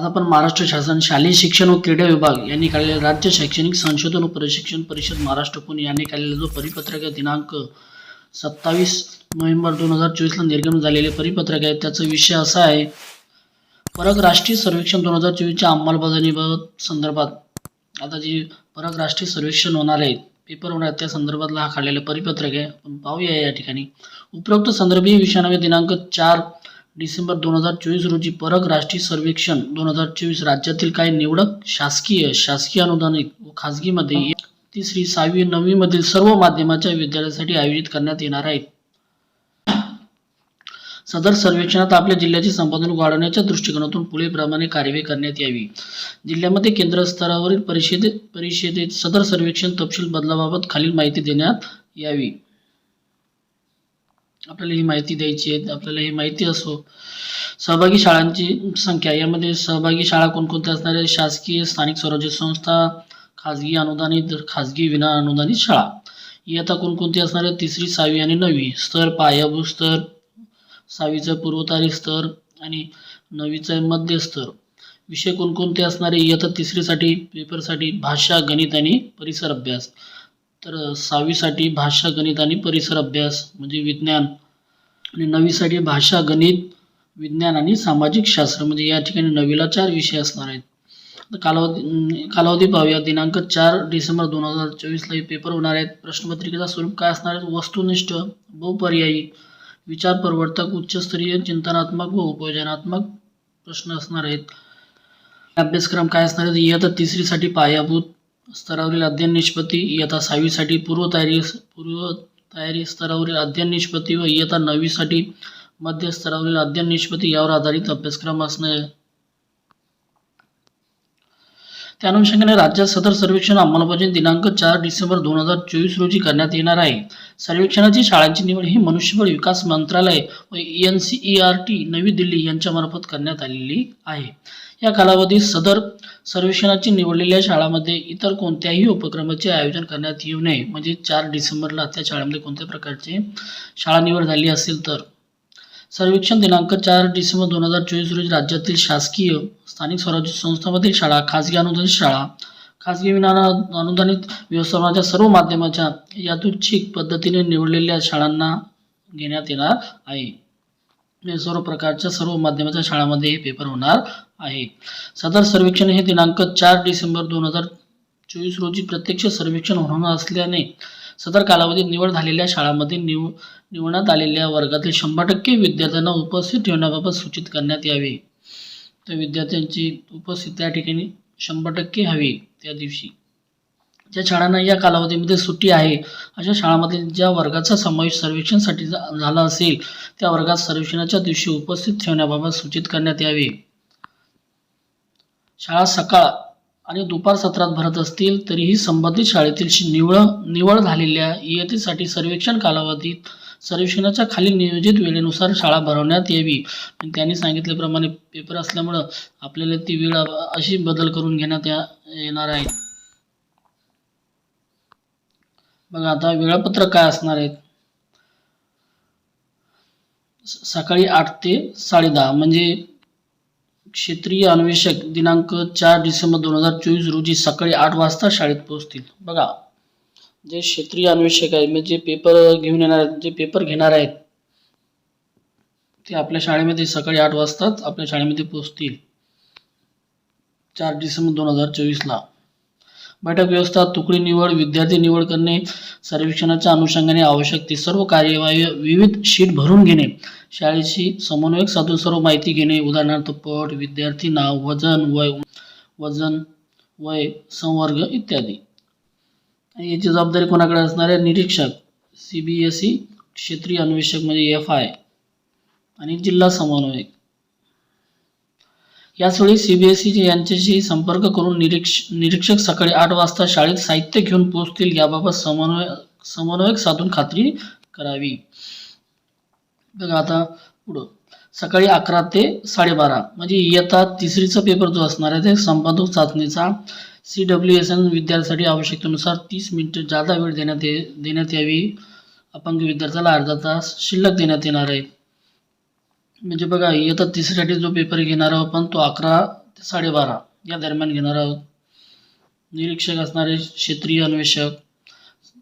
आज आपण महाराष्ट्र शासन शालेय शिक्षण व क्रीडा विभाग यांनी काढलेला राज्य शैक्षणिक संशोधन व प्रशिक्षण परिषद महाराष्ट्र पुणे यांनी काढलेला जो परिपत्रक आहे दिनांक सत्तावीस नोव्हेंबर दोन हजार चोवीसला निर्गमन झालेले परिपत्रक आहे त्याचा विषय असा आहे परग राष्ट्रीय सर्वेक्षण दोन हजार चोवीसच्या अंमलबजावणीबाबत संदर्भात. आता जी परग राष्ट्रीय सर्वेक्षण होणार आहे पेपर होणार त्या संदर्भातला हा काढलेला परिपत्रक आहे. आपण पाहूया या ठिकाणी. उपरोक्त संदर्भीय विषयानवे दिनांक चार डिसेंबर दोन हजार चोवीस रोजी परक राष्ट्रीय सर्वेक्षण दोन हजार चोवीस राज्यातील काही निवडक शासकीय शासकीय अनुदानित व खाजगीमध्ये इयत्ता तिसरी सहावी नववी मधील सर्व माध्यमाच्या विद्यार्थ्यांसाठी आयोजित करण्यात येणार आहेत. सदर सर्वेक्षणात आपल्या जिल्ह्याचे संपादन वाढवण्याच्या दृष्टिकोनातून पुढीलप्रमाणे कार्यवाही करण्यात यावी. जिल्ह्यामध्ये केंद्र स्तरावरील परिषदे परिषदेत सदर सर्वेक्षण तपशील बदलाबाबत खालील माहिती देण्यात यावी. आपल्याला ही माहिती द्यायची आहे आपल्याला ही माहिती असो. सहभागी शाळांची संख्या यामध्ये सहभागी शाळा कोणकोणत्या असणार आहे शासकीय स्थानिक स्वराज्य संस्था खाजगी अनुदानित खाजगी विना अनुदानित शाळा. इयत्ता कोणकोणती असणार आहे तिसरी सहावी आणि नववी. स्तर पायाभूत स्तर सहावीचं पूर्वतारी स्तर आणि नववीचं मध्य स्तर विषय कोणकोणते असणारे इयत्ता तिसरीसाठी पेपरसाठी भाषा गणित आणि परिसर अभ्यास. तर सहावीसाठी भाषा गणित आणि परिसर अभ्यास म्हणजे विज्ञान. आणि नवीसाठी भाषा गणित विज्ञान आणि सामाजिक शास्त्र म्हणजे या ठिकाणी नवीला चार विषय असणार आहेत. कालावधी कालावधी पाहूया. दिनांक चार डिसेंबर दोन हजार चोवीसला हे पेपर होणार आहेत. प्रश्नपत्रिकेचा स्वरूप काय असणार आहे? वस्तुनिष्ठ बहुपर्यायी विचार प्रवर्तक उच्चस्तरीय चिंतनात्मक व उपयोजनात्मक प्रश्न असणार आहेत. अभ्यासक्रम काय असणार आहे? इयत्ता तिसरीसाठी पायाभूत स्तरावरील अध्ययन निष्पत्ती इयत्ता सहावीसाठी पूर्वतयारी पूर्वतयारी स्तरावरील अध्ययन निष्पत्ती व इयत्ता नववीसाठी मध्य स्तरावरील अध्ययन निष्पत्ती यावर आधारित अभ्यासक्रम असणे त्या अनुषंगाने राज्यात सदर सर्वेक्षण अंमलबजावणी दिनांक चार डिसेंबर दोन हजार चोवीस रोजी करण्यात येणार आहे. सर्वेक्षणाची शाळांची निवड ही मनुष्यबळ विकास मंत्रालय व N C E R T नवी दिल्ली यांच्यामार्फत करण्यात आलेली आहे. या कालावधीत सदर सर्वेक्षणाची निवडलेल्या शाळांमध्ये इतर कोणत्याही उपक्रमाचे आयोजन करण्यात येऊ नये. म्हणजे चार डिसेंबरला त्या शाळेमध्ये कोणत्या प्रकारचे शाळा निवड झाली असेल तर सर्वेक्षण दिनांक चार डिसेंबर दोन हजार चोवीस रोजी राज्यातील शासकीय स्थानिक स्वराज्य संस्थांमधील शाळा खाजगी अनुदानित शाळा खाजगी विना अनुदानित व्यवस्थापनाच्या सर्व माध्यमाच्या यादृच्छिक पद्धतीने निवडलेल्या शाळांना घेण्यात येणार आहे. सर्व प्रकारच्या सर्व माध्यमाच्या शाळांमध्ये हे पेपर होणार आहे. सदर सर्वेक्षण हे दिनांक चार डिसेंबर दोन हजार चोवीस रोजी प्रत्यक्ष सर्वेक्षण होणार असल्याने सदर कालावधीत निवड झालेल्या शाळांमध्ये निव निवडण्यात आलेल्या वर्गातील शंभर टक्के विद्यार्थ्यांना उपस्थित ठेवण्याबाबत सूचित करण्यात यावे. त्या विद्यार्थ्यांची उपस्थिती त्या ठिकाणी शंभर टक्के हवी त्या दिवशी. ज्या शाळांना या कालावधीमध्ये सुट्टी आहे अशा शाळांमधील ज्या वर्गाचा समावेश सर्वेक्षणसाठी झाला असेल त्या वर्गात सर्वेक्षणाच्या दिवशी उपस्थित ठेवण्याबाबत सूचित करण्यात यावे. शाळा सकाळ आणि दुपार सत्रात भरत असतील तरीही संबंधित शाळेतील निवळ निवड झालेल्या इयतेसाठी सर्वेक्षण कालावधीत सर्वेक्षणाच्या खाली नियोजित वेळेनुसार शाळा भरवण्यात यावी. त्यांनी सांगितल्याप्रमाणे पेपर असल्यामुळं आपल्याला ती वेळ अशी बदल करून घेण्यात या येणार आहे. बघा आता वेळापत्रक काय असणार आहेत? सकाळी आठ ते साडेदहा म्हणजे क्षेत्रीय अन्वेषक दिनांक चार डिसेंबर दोन हजार चोवीस रोजी सकाळी आठ वाजता शाळेत पोहोचतील. बघा जे क्षेत्रीय अन्वेषक आहे म्हणजे पेपर घेऊन येणार आहेत जे पेपर घेणार आहेत ते आपल्या शाळेमध्ये सकाळी आठ वाजताच आपल्या शाळेमध्ये पोहोचतील. चार डिसेंबर दोन हजार चोवीसला. बैठक व्यवस्था तुकडी निवड विद्यार्थी निवड करणे सर्वेक्षणाच्या अनुषंगाने आवश्यक ती सर्व कार्यवाही विविध शीट भरून घेणे शाळेशी समन्वयक साधून सर्व माहिती घेणे उदाहरणार्थ पट विद्यार्थी नाव वजन वय वजन वय संवर्ग इत्यादी. आणि याची जबाबदारी कोणाकडे असणार आहे? निरीक्षक सी बी एस ई क्षेत्रीय अन्वेषक म्हणजे एफ आय. आणि जिल्हा समन्वयक. याचवेळी सी बी एस ईचे यांच्याशी संपर्क करून निरीक्ष निरीक्षक सकाळी आठ वाजता शाळेत साहित्य घेऊन पोहोचतील याबाबत समन्वय समन्वयक साधून खात्री करावी. बघा आता पुढं. सकाळी अकरा ते साडेबारा म्हणजे इयत्ता तिसरीचा पेपर जो असणार आहे ते संपादक चाचणीचा सी डब्ल्यू एस एन विद्यार्थ्यासाठी आवश्यकतेनुसार तीस मिनिटं जादा वेळ देण्यात ये देण्यात यावी. अपंग विद्यार्थ्याला अर्धा तास शिल्लक देण्यात येणार आहे. म्हणजे बघा इयत्ता तिसरीसाठी जो पेपर घेणार आहोत आपण तो अकरा ते साडेबारा या दरम्यान घेणार आहोत. निरीक्षक असणारे क्षेत्रीय अन्वेषक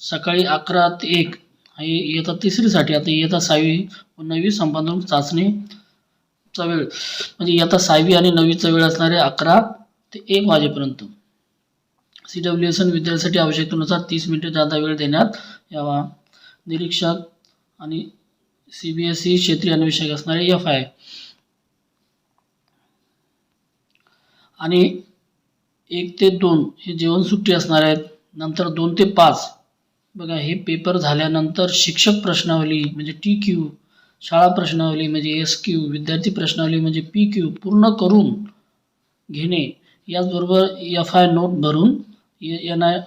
सकाळी अकरा ते एक ही इयत्ता तिसरीसाठी आता इयत्ता सहावी व नववी संपादन चाचणीचा वेळ. म्हणजे इयत्ता सहावी आणि नववीचा वेळ असणारे अकरा ते एक वाजेपर्यंत. सी डब्ल्यू एस एन विद्यार्थ्यासाठी आवश्यकतेनुसार तीस मिनिटे जादा वेळ देण्यात यावा. निरीक्षक आणि सी बी एस ई क्षेत्रीय अन्वेषक असणारे एफ आय आणि एक ते दोन हे जेवण सुट्टी असणार आहेत. नंतर दोन ते पाच. बघा हे पेपर झाल्यानंतर शिक्षक प्रश्नावली म्हणजे टी क्यू शाळा प्रश्नावली म्हणजे एस क्यू विद्यार्थी प्रश्नावली म्हणजे पी क्यू पूर्ण करून घेणे याचबरोबर एफ आय नोट भरून एन आय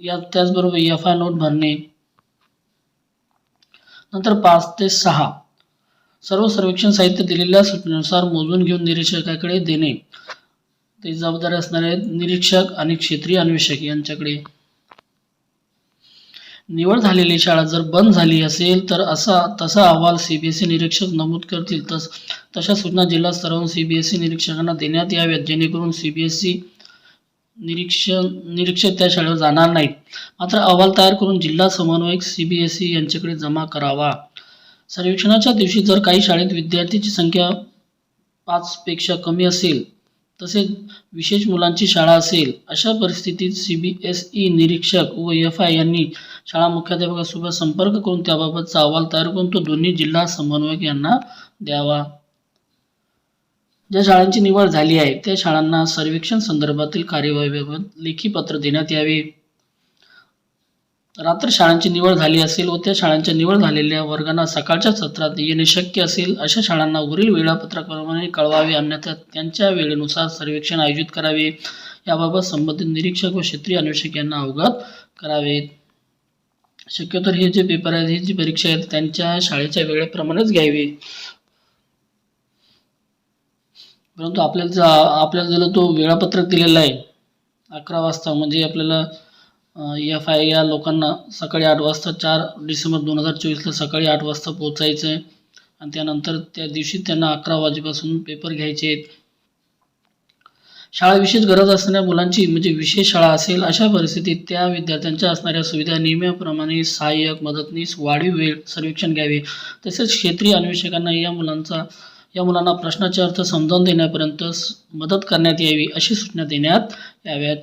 या त्याचबरोबर एफ आय नोट भरणे नंतर पाच ते सहा. सर्व सर्वेक्षण साहित्य दिलेल्या सूचनेनुसार मोजून घेऊन निरीक्षकाकडे देणे. ते जबाबदारी असणारे निरीक्षक आणि क्षेत्रीय अन्वेषक यांच्याकडे. निवड झालेली शाळा जर बंद झाली असेल तर असा तसा अहवाल सीबीएसई निरीक्षक नमूद करतील. तस तशा सूचना जिल्हा स्तरावरून सीबीएसई निरीक्षकांना देण्यात याव्यात जेणेकरून सीबीएसई निरीक्षण निरीक्षक त्या शाळेवर जाणार नाहीत. मात्र अहवाल तयार करून जिल्हा समन्वयक सी बी एस ई यांच्याकडे जमा करावा. सर्वेक्षणाच्या दिवशी जर काही शाळेत विद्यार्थ्यांची संख्या पाचपेक्षा कमी असेल तसेच विशेष मुलांची शाळा असेल अशा परिस्थितीत सी बी एस ई निरीक्षक व एफ आय यांनी शाळा मुख्याध्यापकासोबत संपर्क करून त्याबाबतचा अहवाल तयार करून तो दोन्ही जिल्हा समन्वयक यांना द्यावा. ज्या शाळांची निवड झाली आहे त्या शाळांना सर्वेक्षण संदर्भातील कार्यवाहीबाबत लेखी पत्र देण्यात यावे. रात्र शाळांची निवड झाली असेल व त्या शाळांच्या निवड झालेल्या वर्गांना सकाळच्या सत्रात येणे शक्य असेल अशा शाळांना वरील वेळापत्रकाप्रमाणे कळवावे अन्यथा त्यांच्या वेळेनुसार सर्वेक्षण आयोजित करावे. याबाबत संबंधित निरीक्षक व क्षेत्रीय अन्वेषक यांना अवगत करावेत शक्यतो हे जे पेपर आहेत ही जी परीक्षा आहेत त्यांच्या शाळेच्या वेळेप्रमाणेच घ्यावी. परंतु आपल्याला आपल्याला जर तो वेळापत्रक दिलेला आहे अकरा वाजता म्हणजे आपल्याला एफ आय या लोकांना सकाळी आठ वाजता चार डिसेंबर दोन हजार चोवीसला सकाळी आठ वाजता पोचायचं आहे आणि त्यानंतर त्या दिवशी त्यांना अकरा वाजेपासून पेपर घ्यायचे आहेत. शाळा विशेष गरज असणाऱ्या मुलांची म्हणजे विशेष शाळा असेल अशा परिस्थितीत त्या विद्यार्थ्यांच्या असणाऱ्या सुविधा नियमाप्रमाणे सहाय्यक मदतनीस वाढीव वेळ सर्वेक्षण घ्यावे. तसेच क्षेत्रीय अन्वेषकांना या मुलांचा या मुलांना प्रश्नाचे अर्थ समजावून देण्यापर्यंत मदत करण्यात यावी अशी सूचना देण्यात याव्यात.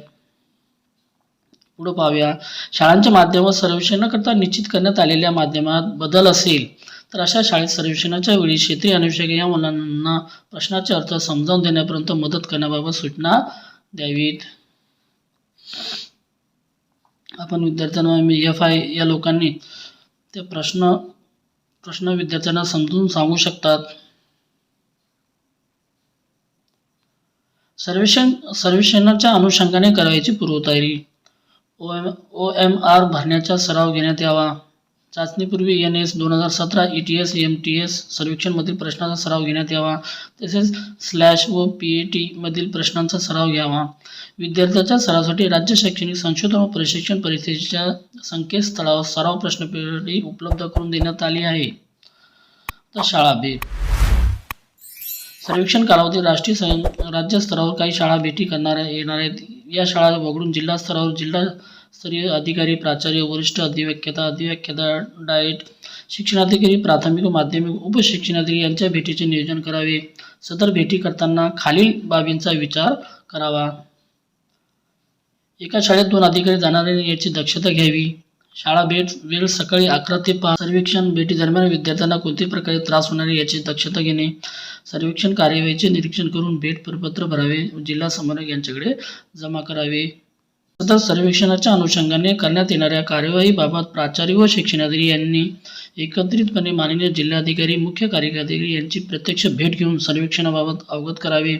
पुढं पाहूया. शाळांच्या माध्यमात सर्वेक्षणाकरता निश्चित करण्यात आलेल्या माध्यमात बदल असेल तर अशा शाळेत सर्वेक्षणाच्या वेळी क्षेत्रीय अनुषंग या मुलांना प्रश्नाचे अर्थ समजावून देण्यापर्यंत मदत करण्याबाबत सूचना द्यावीत. आपण विद्यार्थ्यांना एफ आय या लोकांनी ते प्रश्न प्रश्न विद्यार्थ्यांना समजून सांगू शकतात. सर्वेक्षण सर्वेक्षणाच्या अनुषंगाने करायची पूर्वतयारी. O M O M R भरण्याचा सराव घेण्यात यावा. चाचणीपूर्वी एन एस दोन हजार सतरा E T S M T S सर्वेक्षणमधील प्रश्नांचा सराव घेण्यात यावा. तसेच स्लॅश व पी ए टीमधील प्रश्नांचा सराव घ्यावा. विद्यार्थ्याच्या सरावासाठी राज्य शैक्षणिक संशोधन व प्रशिक्षण परिषदेच्या संकेतस्थळावर सराव प्रश्नपेढी उपलब्ध करून देण्यात आली आहे. तर शाळा भेट सर्वेक्षण कालावधी राष्ट्रीय सं राज्य स्तरावर काही शाळा भेटी करणाऱ्या येणार आहेत. या शाळा वगळून जिल्हा स्तरावर जिल्हास्तरीय अधिकारी प्राचार्य वरिष्ठ अधिव्याख्याता अधिव्याख्याता डाएट शिक्षणाधिकारी प्राथमिक व माध्यमिक उपशिक्षणाधिकारी यांच्या भेटीचे नियोजन करावे. सदर भेटी करताना खालील बाबींचा विचार करावा. एका शाळेत दोन अधिकारी जाणार याची दक्षता घ्यावी. शाळा भेट वेळ सकाळी अकरा ते पाच. सर्वेक्षण भेटी दरम्यान विद्यार्थ्यांना कोणत्याही प्रकारे त्रास होणार याची दक्षता घेणे. सर्वेक्षण कार्यवाहीचे निरीक्षण करून भेट प्रपत्र भरावे. जिल्हा समन्वयक यांच्याकडे जमा करावे. सदर सर्वेक्षणाच्या अनुषंगाने करण्यात येणाऱ्या कार्यवाहीबाबत प्राचार्य व शिक्षणाधिकारी यांनी एकत्रितपणे माननीय जिल्हाधिकारी मुख्य कार्यकारी यांची प्रत्यक्ष भेट घेऊन सर्वेक्षणाबाबत अवगत करावे.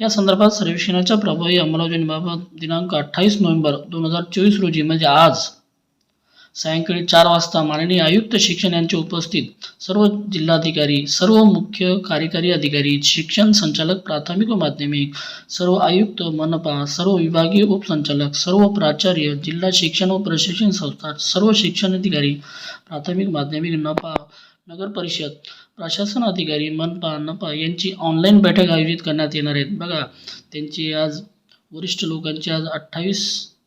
या संदर्भात सर्वेक्षणाच्या प्रभावी अंमलबजावणीबाबत दिनांक अठ्ठावीस नोव्हेंबर दोन हजार चोवीस रोजी म्हणजे आज सायंकाळी चार वाजता माननीय आयुक्त शिक्षण यांच्या उपस्थित सर्व जिल्हाधिकारी सर्व मुख्य कार्यकारी अधिकारी शिक्षण संचालक प्राथमिक व माध्यमिक सर्व आयुक्त मनपा सर्व विभागीय उपसंचालक सर्व प्राचार्य जिल्हा शिक्षण व प्रशिक्षण संस्था सर्व शिक्षण अधिकारी प्राथमिक माध्यमिक नपा नगर परिषद प्रशासन अधिकारी मनपा नपा यांची ऑनलाईन बैठक आयोजित करण्यात येणार आहेत बघा त्यांची आज वरिष्ठ लोकांची आज अठ्ठावीस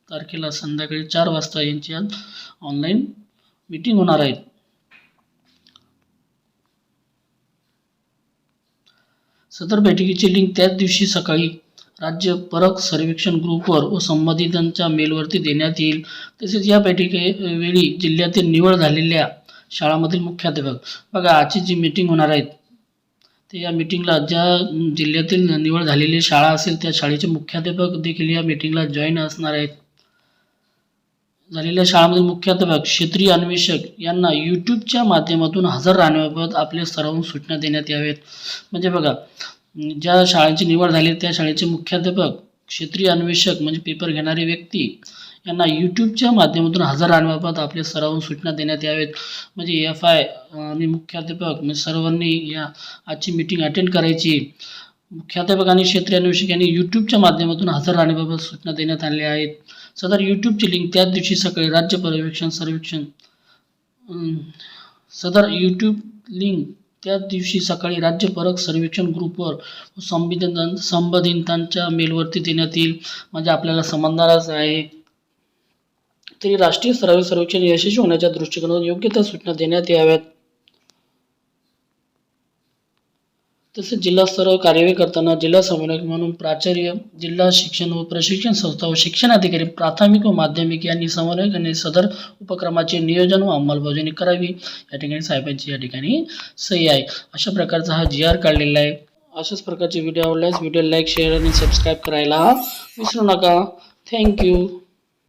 तारखेला संध्याकाळी चार वाजता यांची आज ऑनलाईन मीटिंग होणार आहेत सदर बैठकीची लिंक त्याच दिवशी सकाळी राज्य परक सर्वेक्षण ग्रुपवर व संबंधितांच्या मेलवरती देण्यात येईल. तसेच या बैठकी वेळी जिल्ह्यातील निवड झालेल्या शाळामधील मुख्याध्यापक. बघा आजची जी मीटिंग होणार आहेत ते या मीटिंगला ज्या जिल्ह्यातील निवड झालेली शाळा असेल त्या शाळेचे मुख्याध्यापक देखील या मीटिंगला जॉईन असणार आहेत. झालेल्या शाळामधील मुख्याध्यापक क्षेत्रीय अन्वेषक यांना यूट्यूबच्या माध्यमातून हजर राहण्याबाबत आपल्या स्तरावरून सूचना देण्यात यावेत म्हणजे बघा ज्या शाळांची निवड झाली त्या शाळेचे मुख्याध्यापक क्षेत्रीय अन्वेषक म्हणजे पेपर घेणारी व्यक्ती यांना यूट्यूबच्या माध्यमातून हजर राहण्याबाबत आपल्या स्तरावरून सूचना देण्यात यावेत म्हणजे एफ आय आणि मुख्याध्यापक म्हणजे सर्वांनी या आजची मीटिंग अटेंड करायची. मुख्याध्यापक आणि क्षेत्रीय अन्वेषक यांनी यूट्यूबच्या माध्यमातून हजर राहण्याबाबत सूचना देण्यात आल्या आहेत. सदर यूट्यूबची लिंक त्याच दिवशी सकाळी राज्य पर्यवेक्षण सर्वेक्षण सदर यूट्यूब लिंक त्याच दिवशी सकाळी राज्य परक सर्वेक्षण ग्रुपवर संबंधितां संबंधितांच्या मेलवरती देण्यात येईल. म्हणजे आपल्याला समजणारच आहे. तरी राष्ट्रीय स्तरावर सर्वेक्षण यशस्वी होण्याच्या दृष्टिकोनातून योग्य त्या सूचना देण्यात याव्यात. तसेच जिल्हा स्तरावर कार्यवाही करताना जिल्हा समन्वयक म्हणून प्राचार्य जिल्हा शिक्षण व प्रशिक्षण संस्था व शिक्षण अधिकारी प्राथमिक व माध्यमिक यांनी समन्वय सदर उपक्रमाचे नियोजन व अंमलबजावणी करावी. या ठिकाणी साहेबांची या ठिकाणी सही आहे. अशा प्रकारचा हा जी आर काढलेला आहे. अशाच प्रकारचे व्हिडिओ आवडल्यास व्हिडिओ लाईक शेअर आणि सबस्क्राईब करायला विसरू नका. थँक्यू